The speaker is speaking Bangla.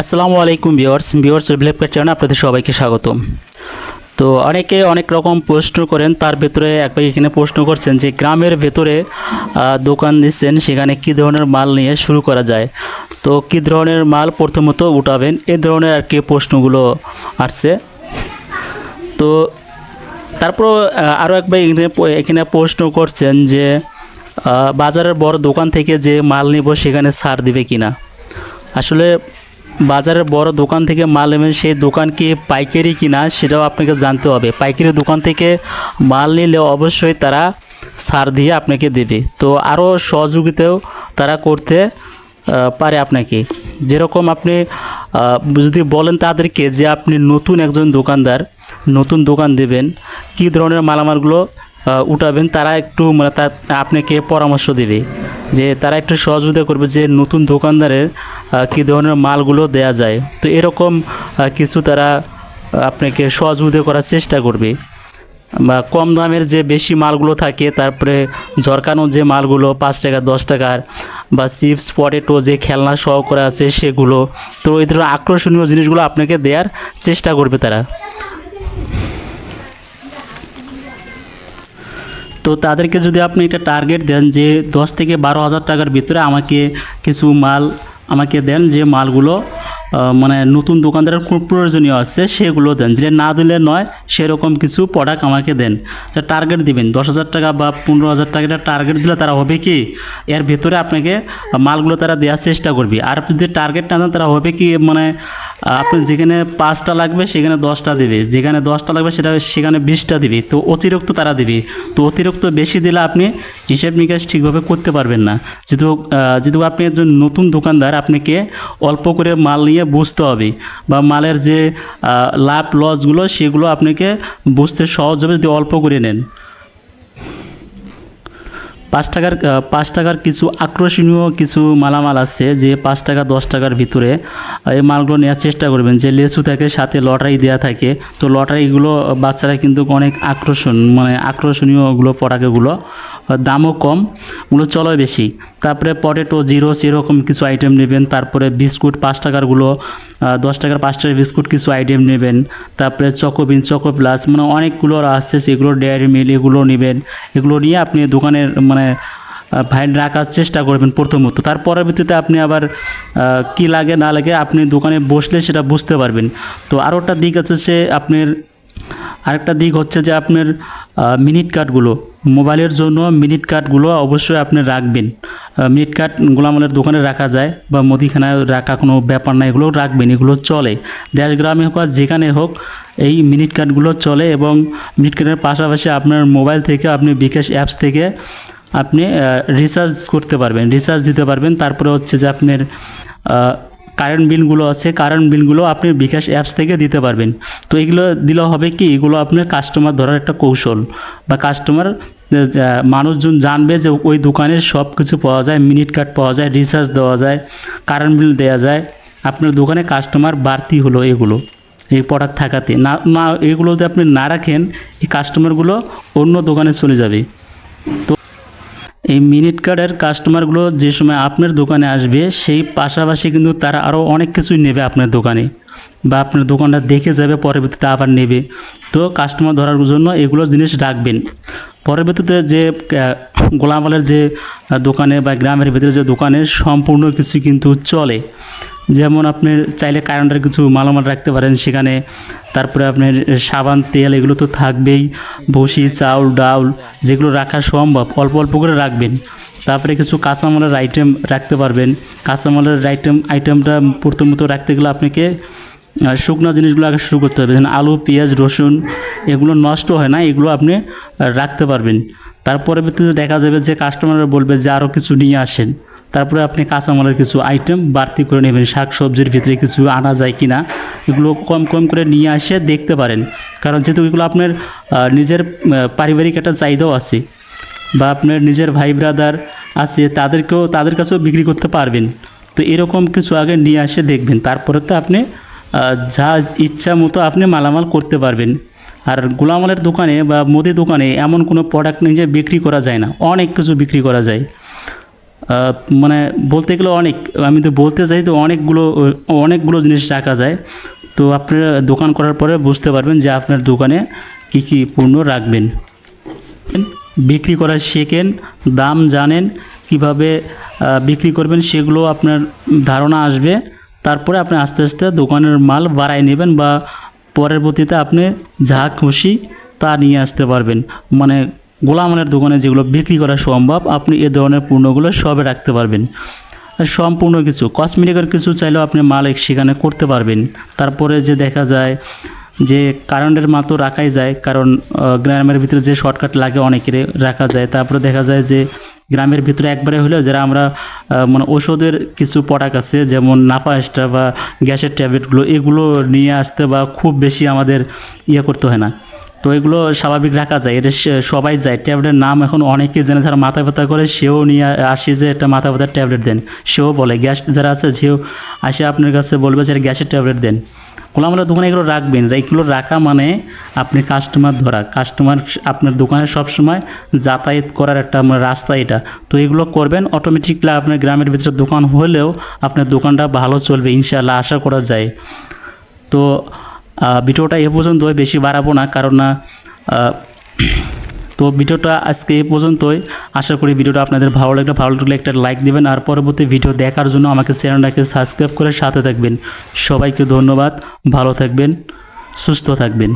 আসসালামু আলাইকুম ভিওয়ার্স ভিওয়ার্স রিভ্লেপ চ্যানেলে আপনাদের সবাইকে স্বাগতম। তো অনেকে অনেক রকম প্রশ্ন করেন, তার ভেতরে একবার এখানে প্রশ্ন করছেন যে গ্রামের ভেতরে দোকান দিচ্ছেন, সেখানে কী ধরনের মাল নিয়ে শুরু করা যায়? তো কী ধরনের মাল প্রথমত উঠাবেন? এই ধরনের আর কি প্রশ্নগুলো আসছে। তো তারপর আরও একবার এখানে এখানে প্রশ্ন করছেন যে বাজারের বড় দোকান থেকে যে মাল নিব, সেখানে ছাড় দিবে কিনা? আসলে বাজারের বড় দোকান থেকে মাল নেবেন, সেই দোকান কি পাইকারি কিনা সেটাও আপনাকে জানতে হবে। পাইকারি দোকান থেকে মাল নিলে অবশ্যই তারা ছাড় দিয়ে আপনাকে দেবে। তো আরও সহযোগিতাও তারা করতে পারে আপনাকে। যেরকম আপনি যদি বলেন তাদেরকে যে আপনি নতুন একজন দোকানদার, নতুন দোকান দেবেন, কী ধরনের মালামালগুলো উঠাবেন, তারা একটু মানে তা আপনাকে পরামর্শ দেবে যে তারা একটু সহযোগিতা করবে যে নতুন দোকানদারের কী ধরনের মালগুলো দেয়া যায়। তো এরকম কিছু তারা আপনাকে সহযোগিতা করার চেষ্টা করবে। বা কম দামের যে বেশি মালগুলো থাকে, তারপরে ঝরকানো যে মালগুলো, পাঁচ টাকা, দশ টাকার বা চিপস, পটেটো যে খেলনা সহ করা আছে সেগুলো, তো এই ধরনের আকর্ষণীয় জিনিসগুলো আপনাকে দেওয়ার চেষ্টা করবে তারা। তো তাদেরকে যদি আপনি একটা টার্গেট দেন যে দশ থেকে বারো হাজার টাকার ভিতরে আমাকে কিছু মাল আমাকে দেন যে মালগুলো মানে নতুন দোকানদারের খুব প্রয়োজনীয় আছে, সেগুলো দেন। যে না দিলে নয়, সেরকম কিছু প্রোডাক্ট আমাকে দেন। যা টার্গেট দিবেন। দশ হাজার টাকা বা পনেরো হাজার টাকাটা টার্গেট দিলে তারা হবে কি? এর ভিতরে আপনাকে মালগুলো তারা দেওয়ার চেষ্টা করবে। আর আপনি যে টার্গেট না দেন, তারা হবে কি? মানে আপনি যেখানে পাঁচটা লাগবে, সেখানে দশটা দেবে। যেখানে দশটা লাগবে, সেটা সেখানে বিশটা দিবে। তো অতিরিক্ত তারা দিবে। তো অতিরিক্ত বেশি দিলে আপনি হিসেব নিকাশ ঠিকভাবে করতে পারবেন না। যেহেতু যেহেতু আপনি একজন নতুন দোকানদার, আপনাকে অল্প করে মাল নিয়ে বুঝতে হবে বা মালের যে লাভ, লসগুলো, সেগুলো আপনাকে বুঝতে সহজ হবে যদি অল্প করে নেন। পাঁচ টাকার পাঁচ টাকার কিছু আকর্ষণীয় কিছু মালামাল আছে যে পাঁচ টাকা, দশ টাকার ভিতরে এই মালগুলো নেওয়ার চেষ্টা করবেন। যে লেচু থাকে, সাথে লটারি দেওয়া থাকে। তো লটারিগুলো বাচ্চারা কিন্তু অনেক আকর্ষণ মানে আকর্ষণীয়গুলো, পটাকেগুলো দামও কম, ওগুলো চলো বেশি। তারপরে পটেটো জিরো সেরকম কিছু আইটেম নেবেন। তারপরে বিস্কুট পাঁচ টাকারগুলো দশ টাকার পাঁচ টাকার বিস্কুট কিছু আইটেম নেবেন। তারপরে চকোবিন চকো প্লাস মানে অনেকগুলো আছে, সেগুলো ডেয়ারি মিল এগুলো নেবেন। এগুলো নিয়ে আপনি দোকানের মানে ভাইল রাখার চেষ্টা করবেন প্রথমত। তার পরবর্তীতে আপনি আবার কি লাগে না লাগে আপনি দোকানে বসলে সেটা বুঝতে পারবেন। তো আরও একটা দিক আছে সে আপনার আরেকটা দিক হচ্ছে যে আপনার মিনিট কার্ডগুলো মোবাইলের জন্য মিনিট কার্ডগুলো অবশ্যই আপনি রাখবেন। মিনিট কার্ড গোলামালের দোকানে রাখা যায় বা মুদিখানায় রাখা কোনো ব্যাপার না এগুলো রাখবেন, এগুলো চলে। দেশ, গ্রামে হোক আর যেখানে হোক, এই মিনিট কার্ডগুলো চলে এবং মিনিট কার্ডের পাশাপাশি আপনার মোবাইল থেকে আপনি বিকাশ অ্যাপস থেকে আপনি রিচার্জ করতে পারবেন রিচার্জ দিতে পারবেন। তারপরে হচ্ছে যে আপনার কারেন্ট বিলগুলো আছে কারেন্ট বিলগুলো আপনি বিকাশ অ্যাপস থেকে দিতে পারবেন। তো এগুলো দিলে হবে কি, এগুলো আপনার কাস্টমার ধরার একটা কৌশল বা কাস্টমার মানুষজন জানবে যে ওই দোকানে সব কিছু পাওয়া যায় মিনিট কার্ড পাওয়া যায় রিচার্জ দেওয়া যায় কারেন্ট বিল দেওয়া যায়, আপনার দোকানে কাস্টমার বাড়তি হলো এগুলো, এই প্রোডাক্ট থাকাতে। না না এগুলো যদি আপনি না রাখেন, এই কাস্টমারগুলো অন্য দোকানে চলে যাবে। এই মিনিট কার্ডের কাস্টমারগুলো যে সময় আপনার দোকানে আসবে, সেই পাশাপাশি কিন্তু তারা আরও অনেক কিছুই নেবে আপনার দোকানে বা আপনার দোকানটা দেখে যাবে, পরবর্তীতে আবার নেবে। তো কাস্টমার ধরার জন্য এগুলো জিনিস রাখবেন। পরবর্তীতে যে গোলামালের যে দোকানে বা গ্রামের ভিতরে যে দোকানে সম্পূর্ণ কিছু কিন্তু চলে। যেমন আপনি চাইলে কারেন্টের কিছু মালামাল রাখতে পারেন সেখানে। তারপরে আপনার সাবান, তেল এগুলো তো থাকবেই। ভুসি, চাউল, ডাউল যেগুলো রাখা সম্ভব, অল্প অল্প করে রাখবেন। তারপরে কিছু কাঁচামালের আইটেম রাখতে পারবেন। কাঁচামালের আইটেম আইটেমটা প্রথমত রাখতে গেলে আপনাকে শুকনো জিনিসগুলো আগে শুরু করতে হবে। যেমন আলু, পেঁয়াজ, রসুন এগুলো নষ্ট হয় না, এগুলো আপনি রাখতে পারবেন। তার পরবর্তীতে দেখা যাবে যে কাস্টমাররা বলবে যে আরও কিছু নিয়ে আসেন। তারপরে আপনি কাঁচামালের কিছু আইটেম বাড়তি করে নেবেন শাক সবজির ভিতরে কিছু আনা যায় কি না এগুলো কম কম করে নিয়ে আসে, দেখতে পারেন। কারণ যেহেতু এগুলো আপনার নিজের পারিবারিক একটা চাহিদাও আছে বা আপনার নিজের ভাই ব্রাদার আছে, তাদেরকেও, তাদের কাছেও বিক্রি করতে পারবেন। তো এরকম কিছু আগে নিয়ে আসে, দেখবেন। তারপরে তো আপনি যা ইচ্ছা মতো আপনি মালামাল করতে পারবেন। আর গোলামালের দোকানে বা মুদি দোকানে এমন কোনো প্রোডাক্ট নেই যে বিক্রি করা যায় না। অনেক কিছু বিক্রি করা যায়। মানে বলতে গেলে অনেক, আমি তো বলতে চাই তো অনেকগুলো অনেকগুলো জিনিস রাখা যায়। তো আপনারা দোকান করার পরে বুঝতে পারবেন যে আপনার দোকানে কী কী পণ্য রাখবেন। বিক্রি করা শেখেন, দাম জানেন, কীভাবে বিক্রি করবেন সেগুলো আপনার ধারণা আসবে। তারপরে আপনি আস্তে আস্তে দোকানের মাল বাড়াই নেবেন বা পরবর্তীতে আপনি যা খুশি তা নিয়ে আসতে পারবেন। মানে গোলামানের দোকানে যেগুলো বিক্রি করা সম্ভব, আপনি এ ধরনের পণ্যগুলো সবে রাখতে পারবেন। সম্পূর্ণ কিছু, কসমেটিকের কিছু চাইলেও আপনি মাল সেখানে করতে পারবেন। তারপরে যে দেখা যায় যে কারেন্টের মাত্র রাখাই যায়, কারণ গ্রামের ভিতরে যে শর্টকাট লাগে অনেকের রাখা যায়। তারপরে দেখা যায় যে গ্রামের ভিতরে একবারে হলেও যারা আমরা মানে ওষুধের কিছু প্রোডাক্ট আছে, যেমন নাপা এক্সট্রা বা গ্যাসের ট্যাবলেটগুলো, এগুলো নিয়ে আসতে বা খুব বেশি আমাদের ইয়ে করতে হয় না। তো এগুলো স্বাভাবিক রাখা যায়। এটা সবাই যায়। ট্যাবলেটের নাম এখন অনেকে জেনে যারা মাথা ব্যথা করে, সেও নিয়ে আসে যে একটা মাথা ব্যথার ট্যাবলেট দেন। সেও বলে, গ্যাস যারা আছে, সেও আসে আপনার কাছে বলবে যে গ্যাসের ট্যাবলেট দেন। গোলামরা দোকানে এগুলো রাখবেন। এগুলো রাখা মানে আপনি কাস্টমার ধরা। কাস্টমার আপনার দোকানে সবসময় যাতায়াত করার একটা আপনার রাস্তা এটা। তো এগুলো করবেন অটোমেটিকলি আপনার গ্রামের ভিতরে দোকান হলেও আপনার দোকানটা ভালো চলবে, ইনশাআল্লাহ আশা করা যায়। তো ভিডিওটা এ পর্যন্তই, বেশি বাড়াবো না, কারণ না তো ভিডিওটা আজকে এ পর্যন্তই। আশা করি ভিডিওটা আপনাদের ভালো লাগলে ভালো লাগলে একটা লাইক দেবেন, আর পরবর্তী ভিডিও দেখার জন্য আমাকে চ্যানেলটাকে সাবস্ক্রাইব করে সাথে থাকবেন। সবাইকে ধন্যবাদ, ভালো থাকবেন, সুস্থ থাকবেন।